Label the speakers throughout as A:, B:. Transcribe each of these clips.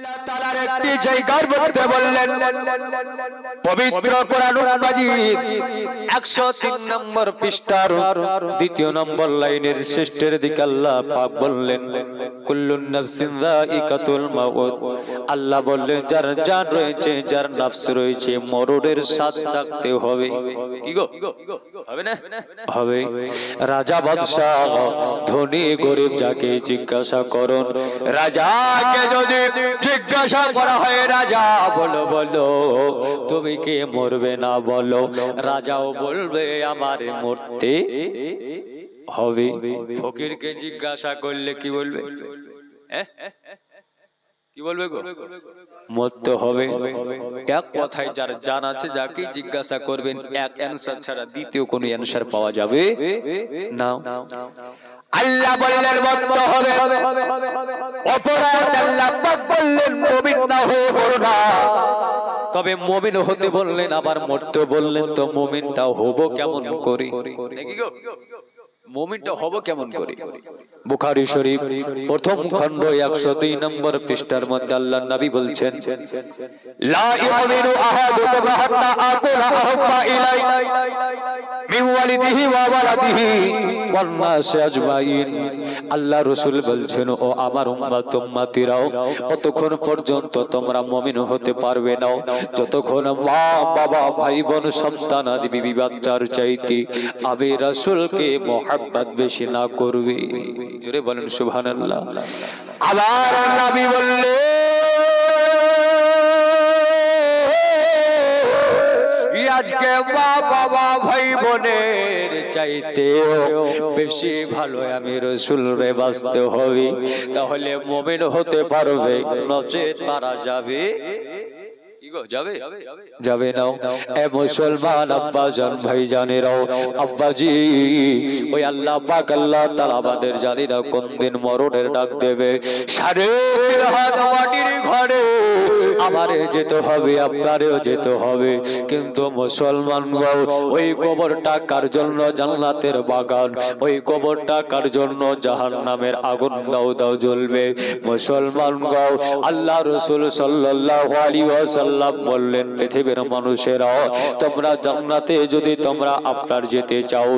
A: আল্লাহ বললেন, পবিত্র কোরআন মাজিদ 103 নম্বর পৃষ্ঠার দ্বিতীয় নম্বর লাইনের শেষের দিকে আল্লাহ পাক বললেন, কুল্লুন নাফসিন যায়িকাতুল মাউত। আল্লাহ বললেন, যার জান রয়েছে, যার নফস রয়েছে মরণের স্বাদ চাকতে হবে। হবে। রাজা বাদশাহ, ধনী গরিব, যাকে জিজ্ঞাসা করুন, রাজাকে যদি জিজ্ঞাসা করা হয়, রাজা, বলো বলো, তুমি কে মরবে না বলো? রাজাও বলবে, আমার মরতে হবে। ফকিরকে জিজ্ঞাসা করলে কি বলবে? কি জিজ্ঞাসা করবেন, এক অ্যানসার ছাড়া দ্বিতীয় কোনো অ্যান্সার পাওয়া যাবে না। আল্লাহ বললেন, বন্ধ হবে। অপরাধ আল্লাহ বললেন মবিন না হয়ে মরো না। তবে মমিন হতে বললেন, আবার মরতে বললেন, তো মমিনটা হব কেমন করে? মমিনটা হব কেমন করে? বুখারী শরীফ, প্রথম খণ্ড 102 নম্বর পৃষ্ঠার মধ্যে আল্লাহর নবী বলছেন আল্লাহ রাসূল বলছেন, ও আমার উম্মতিরাও, অতক্ষণ পর্যন্ত তোমরা মুমিন হতে পারবে না। যতক্ষণ মা, বাবা ভাই বোন সন্তান আদি, বিবি, বাচ্চার চাইতে আমি রাসূলকে মোহাব্বত বেশি না করবে। জোরে বলেন, সুবহানাল্লাহ। আবার আজকে মা বাবা ভাই বোনের চাইতে বেশি ভালো আমি রসুল রে বাঁচতে হবে। তাহলে মোমেন হতে পারবে, নচেত মারা যাবে। যাবে? যাবে না এ মুসলমান আব্বা জান ভাই জানেরাও আব্বাজি ওই আল্লাহ পাক আল্লাহ তাআলা আমাদের জানি না কোন দিন মরণের ডাক দেবে? সাড়ে হাত মাটির ঘরে আমারে যেতে হবে আপনারেও যেতে হবে। কিন্তু মুসলমান ওই কবরটা কার জন্য? জান্নাতের বাগান। ওই কবরটা কার জন্য? জাহান্নামের আগুন দাও দাও জ্বলবে। মুসলমান গাও আল্লাহ রসুল সাল্লাল্লাহু আলাইহি ওয়াসাল্লাম বললেন, পৃথিবীর মানুষেরা তোমরা জান্নাতে যদি তোমরা আপনার যেতে চাও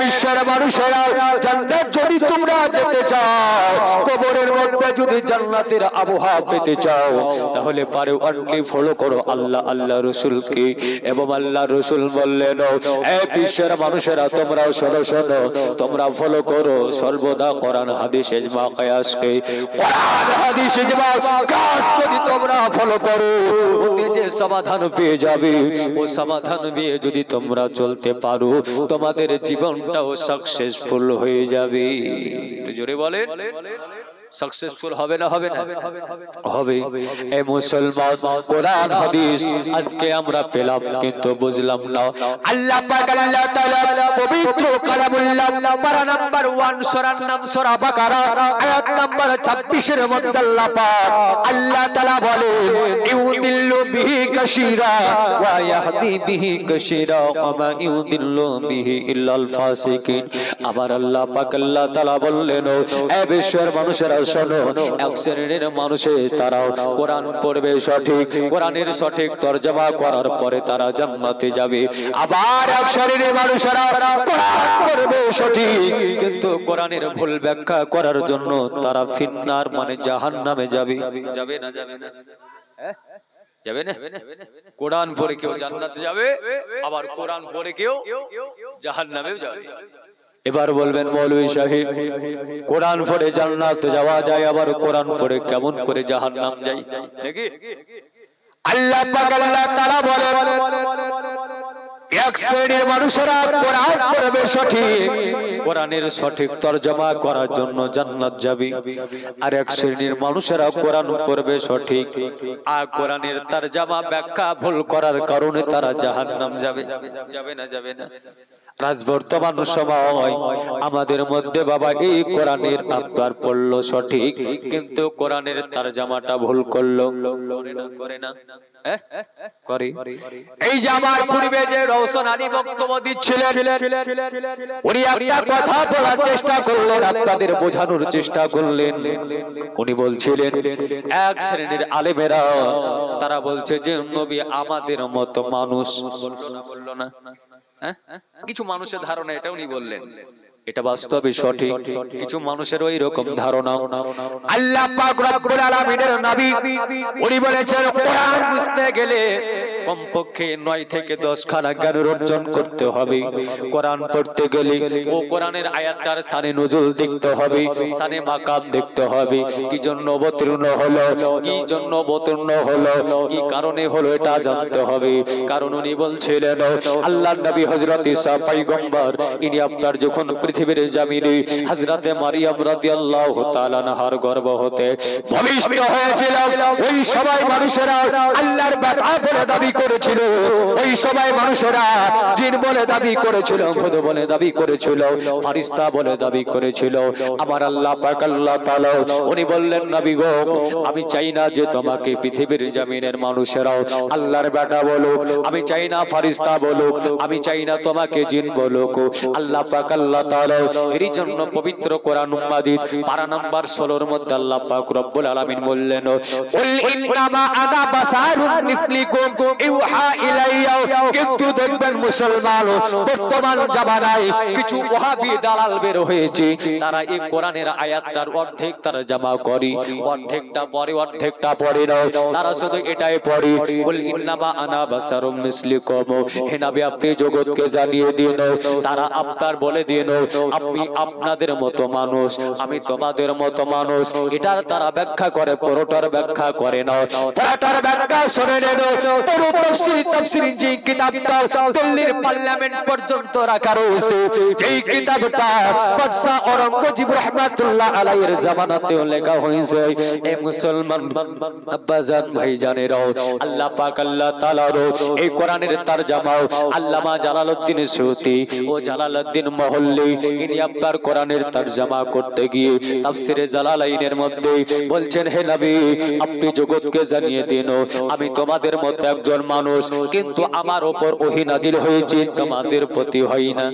A: বিশ্বের মানুষেরা জান্নাত যদি তোমরা যেতে চাও, কবরের মধ্যে যদি জান্নাতের আবহাওয়া পেতে চাও, তাহলে পারে অনলি ফলো করো আল্লাহ আল্লাহ রসুলকে। এবং আল্লাহ রসুল বললেন বিশ্বের মানুষেরা তোমরা শোনো শোনো, তোমরা ফলো করো সর্বদা কোরআন, হাদিস, ইজমা কিয়াসকে কোরআন, হাদিস, ইজমা, কিয়াস যদি তোমরা ফলো করো ওতে যে সমাধান পেয়ে যাবে, ও সমাধান পেয়ে যদি তোমরা চলতে পারো, তোমাদের জীবনটাও সাকসেসফুল হয়ে যাবে। জোরে বলেন। সাকসেসফুল হবে না হবে না? হবে এ মুসলমান কোরআন হাদিস আজকে আমরা পেলাম কিন্তু বুঝলাম না। আল্লাহ পাক আল্লাহ তাআলা পবিত্র কালামুল্লাহ পারা নাম্বার 1 সূরার নাম সূরা বাকারা আয়াত নাম্বার 26 এর মধ্যে আল্লাহ পাক আল্লাহ তাআলা বলেন ইউদিল্লু বিহি কাসীরা ওয়া ইয়াহদি বিহি কাসীরা ওয়া মা ইউদিল্লু বিহি ইল্লাল ফাসিকিন। আবার আল্লাহ পাক আল্লাহ তাআলা বললেন এ বিশ্বের মানুষেরা পরে ভুল ব্যাখ্যা করার জন্য তারা ফিন্নার মানে জাহান্নামে যাবে। যাবে না যাবে না। হ্যাঁ? যাবে না? কোরআন পড়ে কেউ জান্নাতে যাবে, আবার কোরআন পড়ে কেউ জাহান্নামেও যাবে। এবার বলবেন মৌলভী সাহেব, কোরআন পড়ে জান্নাতে যাওয়া যায়, আবার কোরআন পড়ে কেমন করে জাহান্নাম যাই? নাকি? আল্লাহ তাআলা বলেন, এক শ্রেণির মানুষেরা কোরআন পড়বে সঠিক, কোরআনের সঠিক তরজমা করার জন্য জান্নাত যাবে। আর এক শ্রেণির মানুষেরা কোরআন পড়বে সঠিক, আর কোরআনের তরজমা ব্যাখ্যা ভুল করার কারণে তারা জাহান্নাম যাবে। যাবে না যাবে না। আজ বর্তমান সময় আমাদের মধ্যে বাবা এই কোরআনের আপনার পড়ল সঠিক কিন্তু কোরআনের তার জামাটা ভুল করল। করে। না, এই পূর্বে যে আলী বক্তব্য দিচ্ছিলেন কথা বলার চেষ্টা করলেন আপনাদের বোঝানোর চেষ্টা করলেন। উনি বলছিলেন এক শ্রেণির আলেমেরা তারা বলছে যে নবী আমাদের মতো মানুষ। বলল না বলল না। হ্যাঁ? কিছু মানুষের ধারণা এটা উনি বললেন। এটা বাস্তবে সঠিক। কিছু মানুষের ওই রকম ধারণা। আল্লাহ পাক রব্বুল আলামিনের নবী উনি বলেছেন কোরআন বুঝতে গেলে কমপক্ষে নয় থেকে দশ খানা জ্ঞান অর্জন করতে হবে। কোরআন পড়তে গেলে ও কোরআনের আয়াতটার সানে নজুল দেখতে হবে সানে মাকাম দেখতে হবে। কি জন্য অবতীর্ণ হলো কি জন্য অবতীর্ণ হলো কি কারণে হলো এটা জানতে হবে। কারণ উনি বলছিলেন আল্লাহ নবী হযরত ঈসা পয়গম্বর ইনি আপনার যখন পৃথিবীর জামিনে হযরতে মারিয়াম রাদিয়াল্লাহু তাআলা নাহার গর্ভ হতে ভবিষ্য হয়েছিল ওই সবাই মানুষেরা আল্লাহর বলে দাবি করেছিল। ওই সবাই মানুষেরা জিন বলে দাবি করেছিল খুদ বলে দাবি করেছিল ফারিস্তা বলে দাবি করেছিল। আমার আল্লাহ পাক আল্লাহ তাআলা উনি বললেন নবী গো আমি চাই না যে তোমাকে পৃথিবীর জমিনের মানুষেরাও আল্লাহর বেটা বলুক আমি চাই না ফারিস্তা বলুক আমি চাই না তোমাকে জিন বলুক। আল্লাহ পাক আল্লাহ তাআলা জন্য পবিত্র কোরআন পারা নাম্বার 16 এর মধ্যে আল্লাহ পাক রব্বুল আলামিন বললেন, কুল ইন্নামা আনা মিসলিকুম, ইউহা ইলাইয়া কিন্তু দেখবেন মুসলমান বর্তমান জামানায় কিছু ওয়াহাবি দালাল বের হয়েছে। তারা এই কোরআনের আয়াতটার অর্ধেক তারা জমা করে, অর্ধেকটা পরে, অর্ধেকটা না তারা শুধু এটাই পড়ে, কুল ইন্নামা আনা বাসারুম মিসলিকুম। হে নবী, আপনি জগৎকে জানিয়ে দিন তারা আপনার বলে দিন আপনি আপনাদের মতো মানুষ, আমি তোমাদের মতো মানুষ। এটার তারা ব্যাখ্যা করে ব্যাখ্যা করে না। পুরোটার ব্যাখ্যা শুনে নেন। যে কিতাবটা দিল্লির পার্লামেন্ট পর্যন্ত রাখা রয়েছে কিতাবটা বাদশা আলাইহির জামানাতেও লেখা হয়েছে মুসলমান আব্বাজান আল্লাহ পাক আল্লাহ তাআলার এই কোরআনের আল্লামা জালালউদ্দিন ও জালালউদ্দিন মহল্লি ইনি আপনার করতে গিয়ে জালালাইনের মধ্যে আপনি জগৎকে জানিয়ে দিন। আমি তোমাদের মতো একজন মানুষ, কিন্তু আমার উপর ওহী হয়েছে, তোমাদের প্রতি হয় না।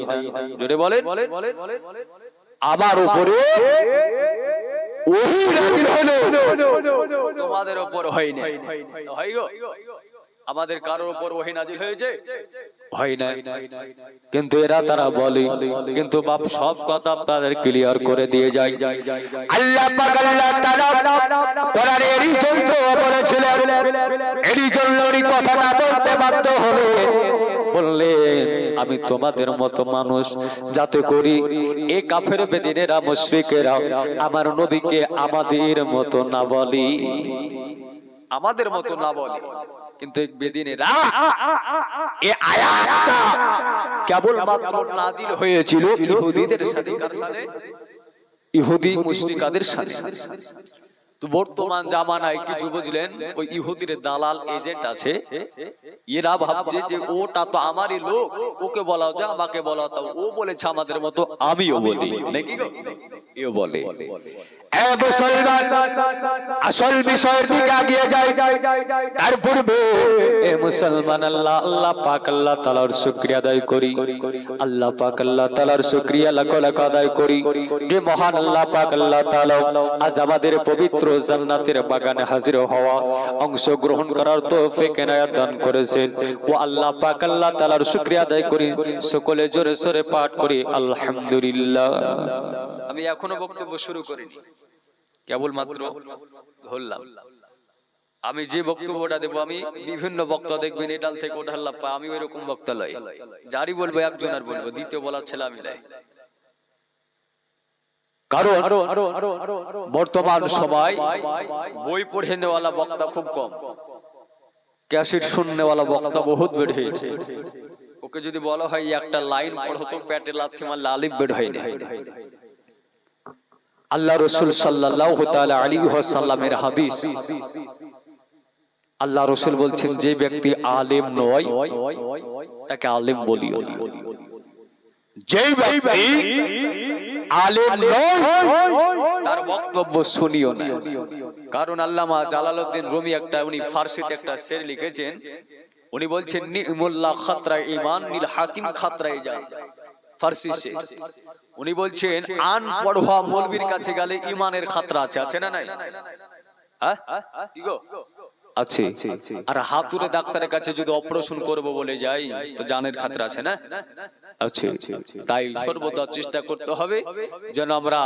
A: আমার উপরে তোমাদের উপর হয় না হয় গো। আমাদের কারোর উপর ওহী নাজিল হয়েছে? হয় না কিন্তু এরা তারা বলে কিন্তু বাপ সব কথা আপনাদের ক্লিয়ার করে দিয়ে যায়। আল্লাহ পাক আল্লাহ তাআলা কোরআনের এই জন্য বলেছিলেন এই জন্য এই কথাটা বলতে বাধ্য হলেন বললেন আমি তোমাদের মতো মানুষ যাতে করি এ কাফের বেদিনেরা মুশরিকেরা আমার নবীকে আমাদের মতো না বলি। আমাদের মতো না বলে। কিন্তু বেদিনেরা এ আয়াতটা কেবল মাত্র নাজিল হয়েছিল ইহুদিদের সাথে? ইহুদি মুশরিকাদের সাথে। তো বর্তমান জামানায় কিছু বুঝলেন, ওই ইহুদির দালাল এজেন্ট আছে, এরা ভাবছে যে ওটা তো আমারই লোক, ওকে বলা যা আমাকে বলা তো ও বলেছে আমাদের মতো, আমিও বলি। নাকি এও বলে। আদায় করি। মহান আল্লাহ আজ আমাদের পবিত্র জান্নাতের বাগানে হাজির হওয়া অংশ গ্রহণ করার তৌফিক এনায়াত দান করেছেন। ও আল্লাহ পাক আল্লাহ তাআলার শুকরিয়া আদায় করি, সকলে জোরে সোরে পাঠ করি, আলহামদুলিল্লাহ। আমি এখনও বক্তব্য শুরু করিনি। কেবল মাত্র ধরলাম। আমি যে বক্তব্যটা দেবো, আমি বিভিন্ন বক্তা দেখবেন এটাল থেকে ওঠাল লাপ্পা আমি ওই রকম বক্তা লই যারই বলব, একজন আর বলব, দ্বিতীয় বলার ছেলে আমি লাই কারণ বর্তমান সময় বই পড়ে নেওয়ালা বক্তা খুব কম। ক্যাসেট শুননেওয়ালা বক্তা বহুত বেড়ে হয়েছে। ওকে যদি বলা হয় একটা লাইন পড়ো তো প্যাটে লাথি মারলে আলিফ বের হয় না। আল্লাহ রসুল সাল্লাল্লাহু তাআলা আলাইহি ওয়াসাল্লামের হাদিস। আল্লাহ রসুল বলছেন যে ব্যক্তি আলেম নয় তাকে আলেম বলি যেই ব্যক্তি আলেম নয়। তার বক্তব্য শুনিও না। কারণ আল্লামা জালালউদ্দিন রুমি একটা উনি ফার্সিতে একটা শের লিখেছেন। উনি বলছেন নিমুল্লাহ খাতরা ইমান নীল হাকিম খাতরা ইজান ফার্সি শের। উনি বলছেন আন পড়ুয়া মৌলবীর কাছে গেলে ইমানের খাতরা আছে আছে না নাই? হ্যাঁ? কি গো? আছে। আর হাতুড়ে ডাক্তারের কাছে যদি অপারেশন করব বলে যাই তো জানের খাতরা আছে না? আছে। তাই সর্বদা চেষ্টা করতে হবে যেন আমরা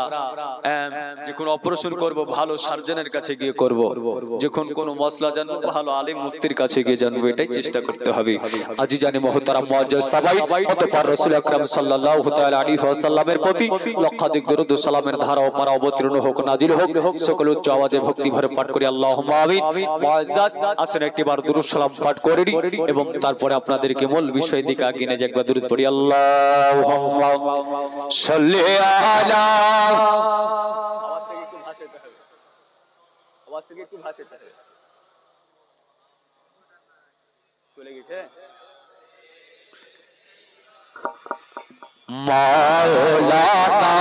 A: যখন অপারেশন করব ভালো সার্জনের কাছে গিয়ে করব। যখন কোনো মশলা জানব ভালো আলিম মুফতির কাছে গিয়ে জানব এটাই চেষ্টা করতে হবে। আজি জানি মহতারাম মুআজ্জাজ সবাই হতে পার রাসূল আকরাম সাল্লাল্লাহু তাআলা আলাইহি ওয়াসাল্লামের প্রতি লক্ষাধিক দরুদ ও সালামের ধারা ও পারা অবতীর্ণ হোক নাজিল হোক সকল উচ্চ আওয়াজে ভক্তি ভরে পাঠ করি আল্লাহুম্মা আমিন মুআজ্জাজ আসেন একটিবার দরুদ সালাম পাঠ করে এবং তারপরে আপনাদেরকে মূল বিষয় দিকে আগিয়ে নিয়ে একবার দরুদ পড়ি। আল্লাহুম্মা সাল্লি আলা একটু একটু মাওলানা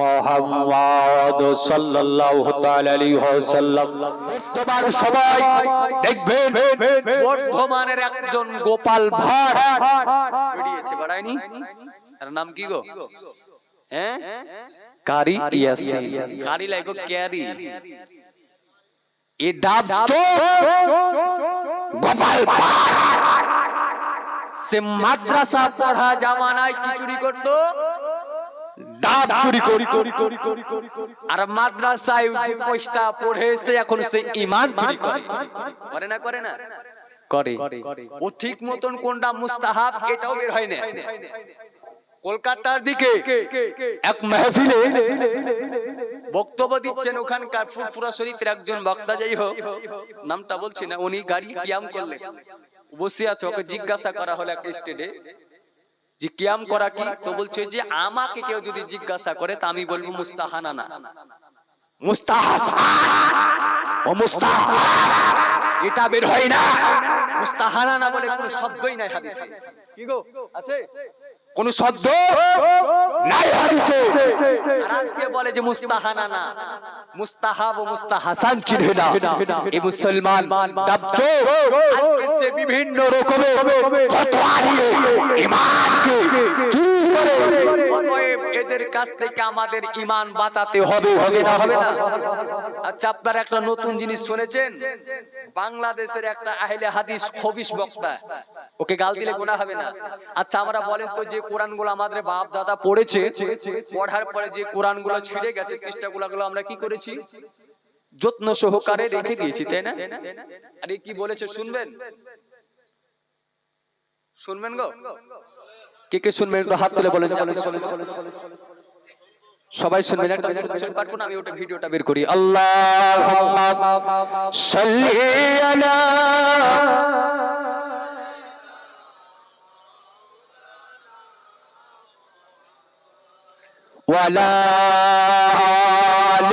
A: মোহাম্মদ সাল্লাল্লাহু তাআলা আলাইহি ওয়াসাল্লাম। বর্তমান সবাই দেখবেন বর্ধমানের একজন গোপাল ভাট বেরিয়েছে, বাড়ায়নি? তার নাম কি গো? হ্যাঁ? কারি ইয়াসিন। কারি লাইগো ক্যারি। এ ডাব তো গোপাল ভাট সে মাদ্রাসা পড়া জামানায় কি চুরি করতো। ডাব চুরি করি করি করি করি করি করি আর মাদ্রাসায় দুই পয়সা পড়ে সে এখন সে ইমান চুরি করে। করে না করে না? করে। ও ঠিক মতন কোনটা মুস্তাহাব এটাও বের হয় না। কলকাতার দিকে এক মেহফিলে বক্তব্য দিচ্ছেন ওখানকার ফুরফুরা শরীফের একজন বক্তা যাই হোক নামটা বলছি না উনি গাড়ি কিয়াম করলেন। বসে আছে ওকে জিজ্ঞাসা করা হলো এক স্টেডে যে কিয়াম করা কি? তো বলছে যে আমাকে কেউ যদি জিজ্ঞাসা করে তা আমি বলব মুস্তাহানা না। এটা বের হয় না। মুস্তাহানা না বলে কোনো শব্দই নাই হাদিসে। কি গো? আছে? কোন শব্দ নাই হাদিসে। আজকে বলে যে মুস্তাহানা না। মুস্তাহাব ও মুস্তাহাসান চিনহে না। এই মুসলমান ডাবতো আজকে সে বিভিন্ন রকমের ফতোয়া দিয়ে ইমানকে চুরি করে। অতএব এদের কাছ থেকে আমাদের ইমান বাঁচাতে হবে হবে না হবে না। আচ্ছা আপনারা একটা নতুন জিনিস শুনেছেন? বাংলাদেশের একটা আহলে হাদিস খবিস বক্তা। ওকে গাল দিলে গোনা হবে না। আচ্ছা আমরা বলেন তো যে কোরআনগুলো আমাদের বাপ দাদা পড়েছে, পড়ার পরে যে কোরআনগুলো ছিঁড়ে গেছে পৃষ্ঠা গুলো আমরা কি করেছি? যত্ন সহকারে রেখে দিয়েছি, তাই না? আরে কি বলেছে, শুনবেন? শুনবেন গো? কে কে শুনবেন? একটু হাত তুলে বলেন। সবাই শুনবেন, একটা পারব না, আমি ওটা ভিডিওটা বের করি। আল্লাহুম্মা সাল্লি ولا آل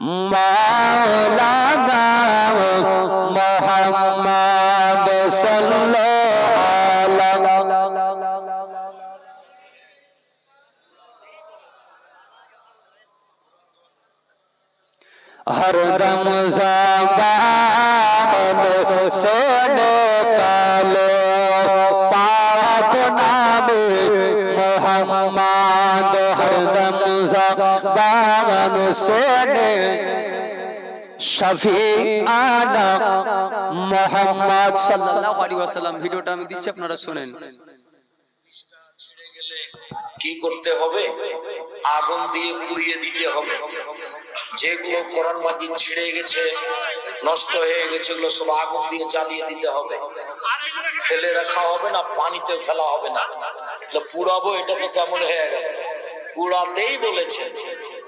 A: مولانا محمد صلى ہر دم زبان سے জানো সোনে শফি আনা মোহাম্মদ সাল্লাল্লাহু আলাইহি ওয়াসাল্লাম। ভিডিওটা আমি দিচ্ছি, আপনারা শুনেন।
B: কি করতে হবে? আগুন দিয়ে পুড়িয়ে দিতে হবে। যেগুলো কোরআন মাজিদ ছিঁড়ে গেছে, নষ্ট হয়ে গেছে ওগুলো সব আগুন দিয়ে জ্বালিয়ে দিতে হবে। ফেলে রাখা হবে না, পানিতে ফেলা হবে না। পুড়াবো, এটা তো কেমন হয়ে গেল? পুড়াতেই
C: বলেছে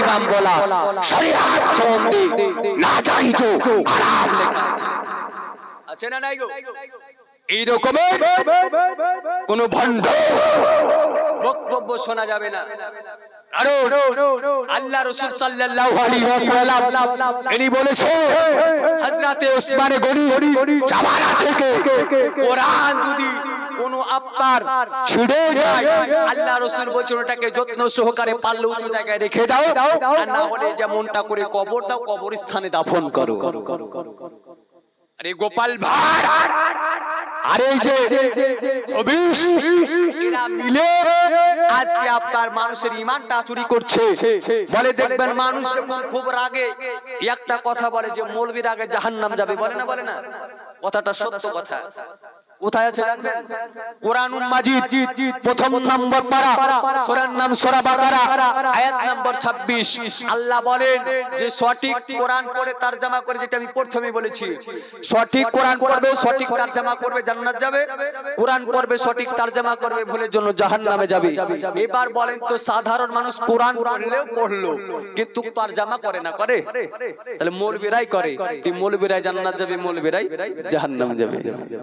C: ইমাম বলা শরিয়াত সম্বন্ধে না জানিত হারাম লেখা আছে আছে না নাই গো এই রকমের কোন ভণ্ড বক্তব্য শোনা যাবে না কারণ আল্লাহ রসুল সাল্লাল্লাহু আলাইহি ওয়াসাল্লাম ইনি বলেছে হযরতে ওসমানে গনি জামানা থেকে কোরআন যদি কোনো আপনার যায়। আল্লাহ রসুল বলছেন, ওটাকে যত্ন সহকারে উঁচু জায়গায় রেখে দাও, আর না হলে যেমনটা করে কবর দাও দাফন করো। আরে গোপাল ভাই আরে যে মিলে আজকে আপনার মানুষের ইমানটা চুরি করছে। বলে দেখবেন, মানুষ যখন খুব রাগে একটা কথা বলে যে মৌলবীর আগে জাহান্নাম যাবে, বলে না বলে না? কথাটা সত্য কথা। কোথায় আছে কোরআনুল মাজিদ, প্রথম নম্বর পারা, সূরার নাম সূরা বাকারা, আয়াত নম্বর 26 আল্লাহ বলেন যে সঠিক কোরআন পড়ে করে, যেটা আমি বলেছি। সঠিক কোরআন পড়বে, সঠিক করবে, জান্নাত যাবে। কোরআন পড়বে, সঠিক করবে, ভুলের জন্য জাহান্নামে যাবে। এবার বলেন তো, সাধারণ মানুষ কোরআন পড়লেও পড়ল, কিন্তু তরজমা করে না, করে? তাহলে মৌলবীরাই করে। তুই মৌলবীরাই জান্নাত যাবে, মৌলবীরাই জাহান্নামে যাবে।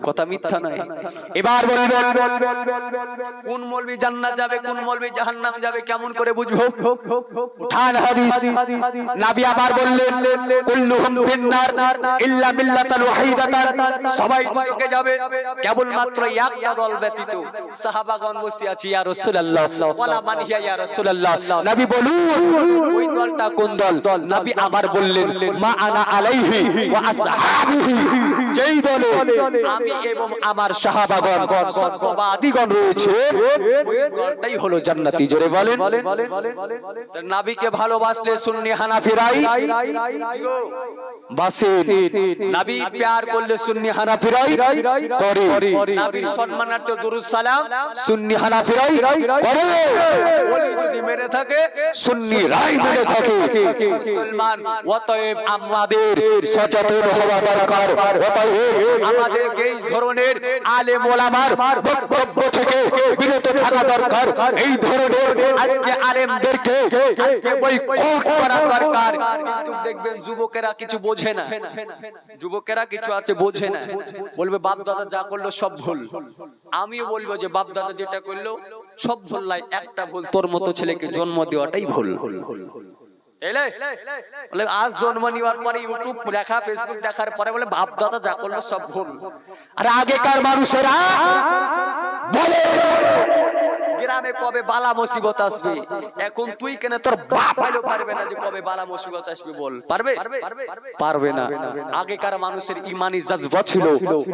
C: কথা মিথ্যা এবার বলেন কোন মৌলবী জান্নাত যাবে কোন মৌলবী জাহান্নাম যাবে কেমন করে বুঝব? উঠান হাদিস। নবী আবার বললেন কুল্লুহুম ফিন্নার ইল্লা মিল্লাতান ওয়াহিদাতান। সবাই দুটোকে যাবে কেবল মাত্র একটা দল ব্যতীত। সাহাবাগণ বসে আছে ইয়া রাসূলুল্লাহ ওয়ালা মান হিয়া ইয়া রাসূলুল্লাহ। নবী বলুন ওই দলটা কোন দল? নবী আবার বললেন মা আনা আলাইহি ওয়া আসহাবুহি। যেই দলে আমি এবং আমার সাহাবাগণ সত্যবাদীগণ রয়েছে ওই দলটাই হলো জান্নাতি। জোরে বলেন। নাবিকে ভালোবাসলে সুন্নি হানাফিরাই বাসে। নাবি প্যার করলে সুন্নি হানাফিরাই করে। নাবির সম্মানার্থে দুরুদ সালাম সুন্নি হানাফিরাই করে। ওলি যদি মেরে থাকে সুন্নি রাই মেরে থাকে। মুসলমান অতএব আমাদের সচেতন হওয়া দরকার। অতএব আমাদের এই ধরনের আলেম ওলামার বক্তব্য থেকে বিরত থাকা দরকার। এই ধরনের আজকে আলেমদেরকে আজকে বয়কট করা দরকার। কিন্তু দেখবেন যুবকেরা কিছু বোঝে না। যুবকেরা কিছু আছে বোঝে না। বলবে বাপ দাদা যা করল সব ভুল। আমিও বলব যে বাপ দাদা যেটা করল সব ভুল নাই একটা ভুল তোর মতো ছেলেকে জন্ম দেওয়াটাই ভুল। আজ জন্ম নেওয়ার পরে ইউটিউব দেখা ফেসবুক দেখার পরে বলে বাপ দাদা যা করল সব ভুল। আর আগেকার মানুষেরা গ্রামে কবে বালা মুসিবত আসবে? এখন তুই কেন তোর বাপ হইলেও পারবে না যে কবে বালা মুসিবত আসবে বল। পারবে? পারবে? না। আগেকার মানুষের ইমানি জাজবা ছিল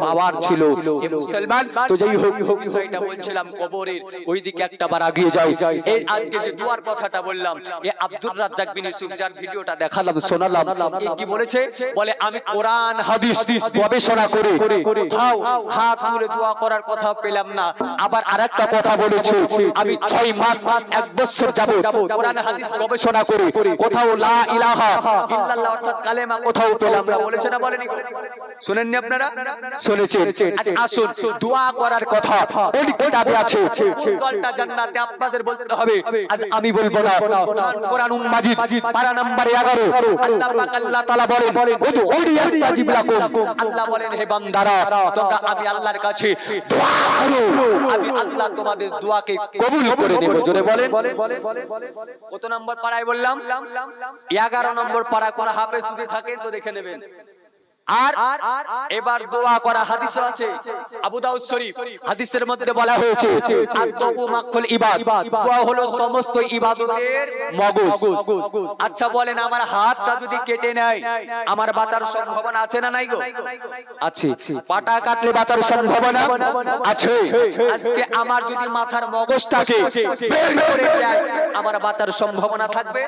C: পাওয়ার ছিল। এ মুসলমান তো যেই হোক বিষয়টা বলছিলাম কবরের। ওই দিকে একটা বার আগিয়ে যাই এই আজকে যে দুয়ার কথাটা বললাম এ আব্দুর রাজ্জাক বিন ইউসুফ যার ভিডিওটা দেখালাম শোনালাম এ কি বলেছে? বলে আমি কোরআন হাদিস গবেষণা করে কোথাও হাত তুলে দোয়া করার কথা পেলাম না। আবার আরেকটা কথা বলেছে আমি ছয় মাস এক বছর যাব কোরআন হাদিস গবেষণা করে। কোথাও লা ইলাহা ইল্লাল্লাহ অর্থাৎ কালেমা কোথাও পেলাম না। বলেছে না বলেনি? শুনেননি আপনারা? শুনেছেন আচ্ছা, আসুন দোয়া করার কথা। ওই কিতাবে আছে? কোন দলটা জান্নাতে আপনাদের বলতে হবে? আজ আমি বলব না। কোরআন মাজিদ পারা নাম্বার 11 আল্লাহ পাক আল্লাহ তাআলা বলেন ওদু ওডিয়াস্তাজিব লাকুম। আল্লাহ বলেন হে বান্দারা তোমরা আমি আল্লাহর কাছে দোয়া করো। আমি আল্লাহ তোমাদের দোয়াকে কবুল করে নেব জোরে বলেন। কত নম্বর পাড়ায় বললাম? 11 নম্বর পাড়া কোন হাফেজ যদি থাকে তো দেখে নেবেন। আর এবার দোয়া করা হাদিস আছে আবু দাউদ শরীফ হাদিসের মধ্যে বলা হয়েছে মাখুল ইবাদ। দোয়া হলো সমস্ত ইবাদতের মগজ। আচ্ছা বলেন আমার হাতটা যদি কেটে নেয় আমার বাঁচার সম্ভাবনা আছে না নাই গো? আছে। পাটা কাটলে বাঁচার সম্ভাবনা আছে। আজকে আমার যদি মাথার মগজটাকে বের করে দেয় আমার বাঁচার সম্ভাবনা থাকবে?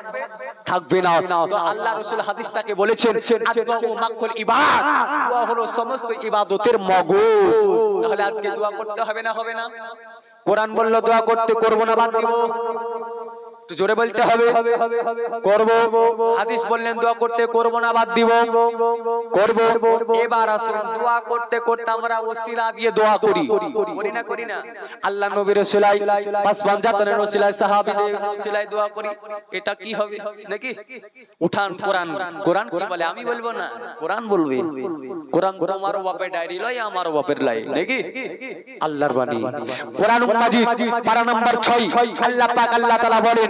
C: থাকবে না। তো আল্লাহ রাসূল হাদিসটাকে বলেছেন মাখুল ইবাদ। দোয়া হলো সমস্ত ইবাদতের মগজ। তাহলে আজকে দোয়া করতে হবে না হবে না? কোরআন বলল, দোয়া করতে করব না, বাদ দিব। একটু জোরে বলতে হবে। করব। হাদিস বললেন দোয়া করতে করব না বাদ দিব। করব। এবার আসুন দোয়া করতে করতে আমরা ওসিলা দিয়ে দোয়া করি। করি না করি না। আল্লাহ নবীর ওসিলাই পাঁচ পাঞ্জাতনের ওসিলাই সাহাবীদের ওসিলাই দোয়া করি। এটা কি হবে? নাকি? উঠান কোরআন। কোরআন কি বলে? আমি বলব না। কোরআন বলবে। কোরআন তোমারও বাপের ডায়েরি লয় আমারও বাপের লাই। নাকি? আল্লাহর বাণী। কোরআন মাজিদ পারা নাম্বার 6 আল্লাহ পাক আল্লাহ তাআলা বলেন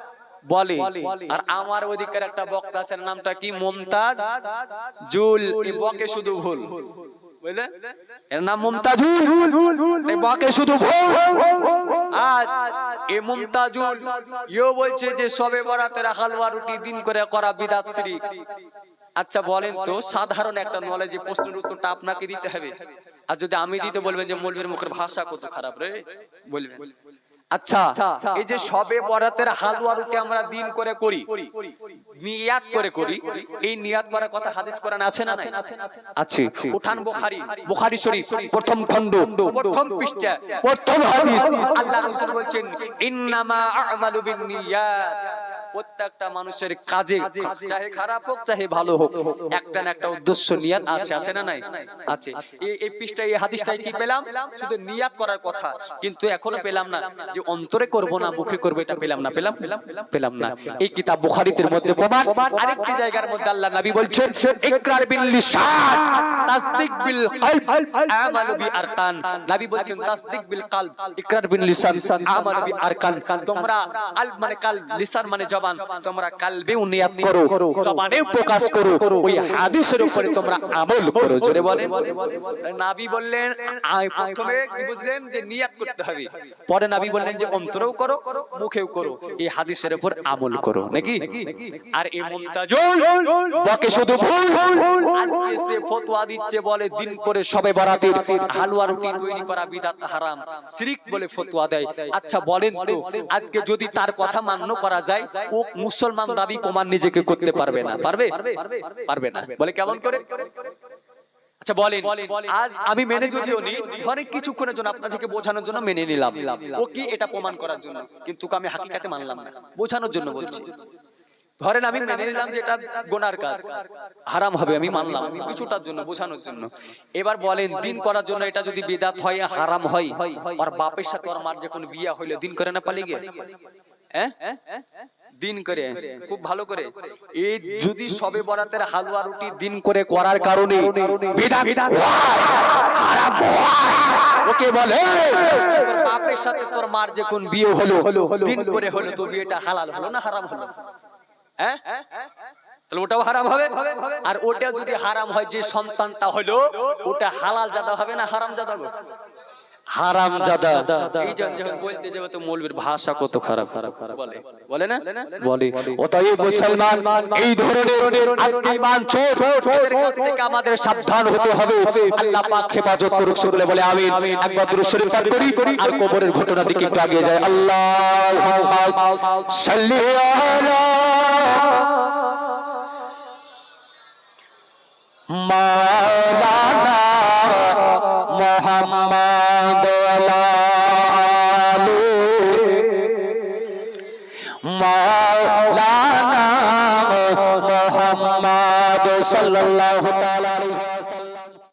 C: বলে। আর আমার ওদিকের একটা বক্তা আছেন নামটা কি? মমতাজ জুল। এই বকে শুধু ভুল। বুঝলে? এর নাম মমতাজুল বকে শুধু ভুল। আজ এ মুমতাজুল ইও বলছে যে সবে বরাতের হালুয়া রুটি দিন করে করা বিদাত শিরিক আচ্ছা বলেন তো সাধারণ একটা নলেজে প্রশ্নের উত্তরটা আপনাকে দিতে হবে। আর যদি আমি দিতে বলবেন যে মৌলবীর মুখের ভাষা কত খারাপ রে? বলবেন। আচ্ছা এই যে সবে বরাতের হালুয়া রুটি আমরা দিন করে করি নিয়াত করে করি এই নিয়াত করার কথা হাদিস কোরআন আছে না? আছে। উঠান বুখারী বুখারী শরীফ প্রথম খণ্ড। প্রথম পৃষ্ঠা প্রথম হাদিস। আল্লাহ রাসূল বলছেন ইন্নামা আ'মালু বিন্নিয়াত। প্রত্যেকটা মানুষের কাজে চাহে খারাপ হোক চাহে ভালো হোক। একটা না একটা উদ্দেশ্য নিয়াত আছে আছে না নাই? আছে এই এই পৃষ্ঠায় এই হাদিসটাই কি পেলাম? শুধু নিয়াত করার কথা কিন্তু এখনও পেলাম না যে অন্তরে করব না মুখে করব এটা পেলাম না। পেলাম? পেলাম না। এই কিতাব বুখারীতে মধ্যে প্রমাণ। আরেকটি জায়গার মধ্যে আল্লাহ নবী বলছেন ইকরার বিল লিসান তাসদিক বিল কলব আমালু বি আরকান। নবী বলছেন তাসদিক বিল কলব ইকরার বিল লিসান আমালু বি আরকান। তোমরা কলব মানে কাল লিসান মানে জবান তোমরা কালবে নিয়াত করো জবানেও প্রকাশ করো ওই হাদিসের উপরে তোমরা আমল করো জোরে বলেন। নবী বললেন প্রথমে কি বুঝলেন যে নিয়াত করতে হবে? পরে নবী বললেন যে অন্তরেও করো মুখেও করো এই হাদিসের উপর আমল করো নাকি? আর এই মুমতাজুল বকে শুধু ভুল আজকে সে ফতোয়া দিচ্ছে বলে দিন করে সবে বরাতের হালুয়া রুটি তৈরি করা বিদাত হারাম শিরিক বলে ফতোয়া দেয়। আচ্ছা বলেন তো আজকে যদি তার কথা মান্য করা যায় ও মুসলমান দাবি প্রমাণ নিজেকে করতে পারবে না। পারবে? পারবে না। বলে কেমন করে? আচ্ছা বলেন, আজ আমি মেনে যদিও নি ধরে কিছুক্ষণের জন্য বোঝানোর জন্য মেনে নিলাম। ও কি এটা প্রমাণ করার জন্য? কিন্তু আমি হাকিকাতে মানলাম না। বোঝানোর জন্য বলছি। ধরেন আমি মেনে নিলাম যে এটা গোনার কাজ। হারাম হবে, আমি মানলাম। কিছুটার জন্য, বোঝানোর জন্য। এবার বলেন, দিন করার জন্য এটা যদি বেদাত হয়, হারাম হয়? আর বাপের সাথে ওর মার যখন বিয়া হইল, দিন করে না পালিয়ে দিন করে। খুব ভালো করে। এই যদি সবে বরাতের হালুয়া রুটি দিন করে করার কারণে হারাম হয়, ওকে বলে তোর বাপের সাথে তোর মার যখন বিয়ে হলো দিন করে হলো তো বিয়েটা হালাল হলো না হারাম হলো? হ্যাঁ? তাহলে ওটাও হারাম হবে। আর ওটা যদি হারাম হয় যে সন্তানটা হলো ওটা হালাল জাদা হবে না হারাম জাদা গো হারাম জাদা। এই যখন বলতে যাবে তো মৌলবীর ভাষা কত খারাপ। খারাপ বলে বলে না? বলে। অতএব মুসলমান এই ধরনের আজকে ইমান চোট এদের কাছ থেকে আমাদের সাবধান হতে হবে। আল্লাহ পাক হেফাজত করুক সকলে বলে আমিন। একবার দুরূদ শরীফ পাঠ করি আর কবরের ঘটনা দিকে একটু আগে যায়। আল্লাহুম্মা সাল্লি আলা মাওলানা